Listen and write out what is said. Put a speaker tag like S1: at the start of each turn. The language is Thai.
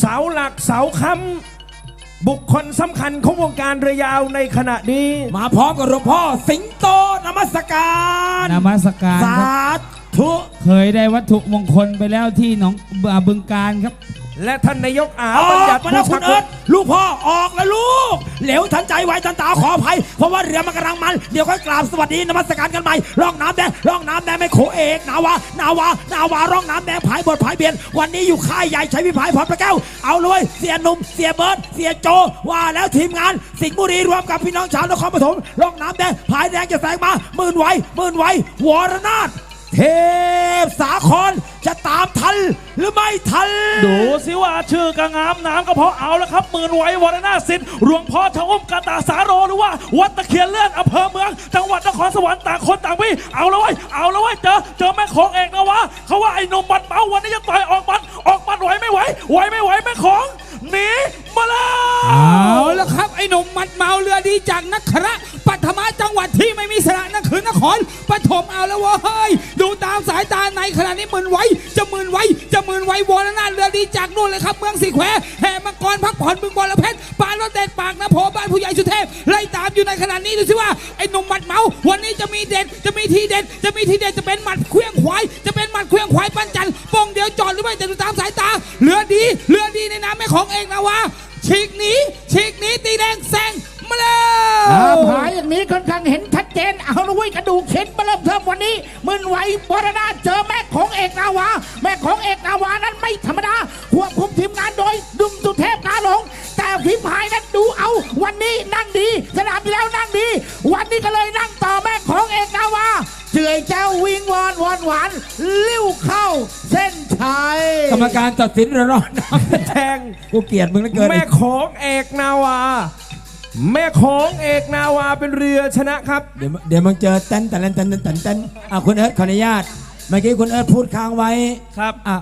S1: เสาหลักเสาค้ำบุคคลสำคัญของวงการเรือยาวในขณะนี้
S2: มาพร้อมกับหลวงพ่อสิงโตนมัสการ
S3: นมัสการ
S2: สา
S3: ครับ
S2: ธุ
S3: เคยได้วัตถุมงคลไปแล้วที่หนองอ่าบึงการครับ
S1: และท่านนายกอา
S2: อ
S1: บัญ
S2: อ
S1: ญั
S2: ก
S1: ติ
S2: มาแล้ว
S1: ภู
S2: คุ
S1: ส
S2: ณเอิ
S1: กุ
S2: ร์
S1: ล
S2: ธลูกพ่อออกแล้วลูก เหลวทันใจไวทันตาขออภัยเพราะว่าเรือมันกำลังมันเดี๋ยวค่อยกราบสวัสดีนมัสการกันใหม่ร่องน้ำแดงร่องน้ำแดงไม่โขเอกนาวานาวานาวาร่องน้ำแดงผายบทผายเบียน วันนี้อยู่ค่ายใหญ่ใช้พิพายพรพระแก้วเอาเลยเสียหนุ่มเสียเบิร์ดเสียโจว่าแล้วทีมงาน สิงห์บุรีรวมกับพี่น้องชาวนครปฐมร่องน้ำแดงผายแดงจะแสงมาหมื่นไหวหมื่นไหววรนาถเทพสาครจะตามทัน หรือไม่ทัน
S4: ดูสิว่าชื่อกระงามน้ำก็เพราะเอาแล้วครับหมื่นไว้วรนาถสินหลวงพ่อชะอมกาตาสาโรหรือว่าวัดตะเคียนเลื่อนอำเภอเมือง จังหวัดนครสวรรค์ต่างคนต่างพี่เอาแล้วเว้ยเอาแล้วเว้ยเจอเจอแม่ของเอกนะวะเขาว่าไอ้หนุ่มบัดเมาวันนี้จะต่อยออกบัดออกบัดไหวไม่ไหวไหวไม่ไหวแม่ของหนีมาแล้ว
S3: เอาละครับไอ้หนุ่มหมัดเมาเรือดีจากนักขระปัทมาจังหวัดที่ไม่มีสระนั่นคือนครปฐมเอาแล้วเว้ยดูตามสายตาในขณะนี้หมื่นไว้จะหมื่ นไว้จะหมื่นไว้วรนาเรือดีจากนู่นเลยครับ เมืองสีแควแห่มังกรพักผ่อนบึงบอระเพ็ดปานรถเด็ดปากนะโพบ้านผู้ใหญ่สุเทพไล่ตามอยู่ในขณะนี้ดูสิว่าไอ้หนุ่มหมัดเมาวันนี้จะมีเด็ดจะมีทีเด็ดจะมีทีเด็ดจะเป็นหมัดเคลื่องควายจะเป็นหมัดเคลื่องควายปั้นจันทร์ป้องเดียวจอดหรือไม่แต่ดูตามสายตาเรือดีเรือดีในน้ำแม่ของเอกนะวะฉีกหนีฉีกหนีตีแดงแซา
S5: วผายอย่างนี้ค่อนข้างเห็นชัดเจน เอาละเว้ยกระดูกเข็นมาเริ่มเทิมวันนี้มึนไหวบรณาเจอแม่ของเอกนาวา แม่ของเอกนาวานั้นไม่ธรรมดาควบคุมทีมงานโดยดุมสุเทพกาหลง แต่ฝีพายนั้นดูเอา วันนี้นั่งดี สนามที่แล้วนั่งดี วันนี้ก็เลยนั่งต่อแม่ของเอกนาวาเจือยแจ้ววิงวอนวอนหวานลิ้วเข้า เส้นชัย
S2: กรรมการตัดสินระรอนน้ำ
S1: แทง
S2: กูเกลียดมึงเหลือเกิน
S1: แม่ของเอกนาวา แม่ของเอกนาวาเป็นเรือชนะครับ
S2: เดี๋ยวเดี๋ยวมึงเจอเต้นแต่เล่นเต้นเต้นเต้นอะคุณเอิร์ธขออนุญาต เมื่อกี้คุณเอิร์ธพูดค้างไว้
S1: ครับ
S2: อะ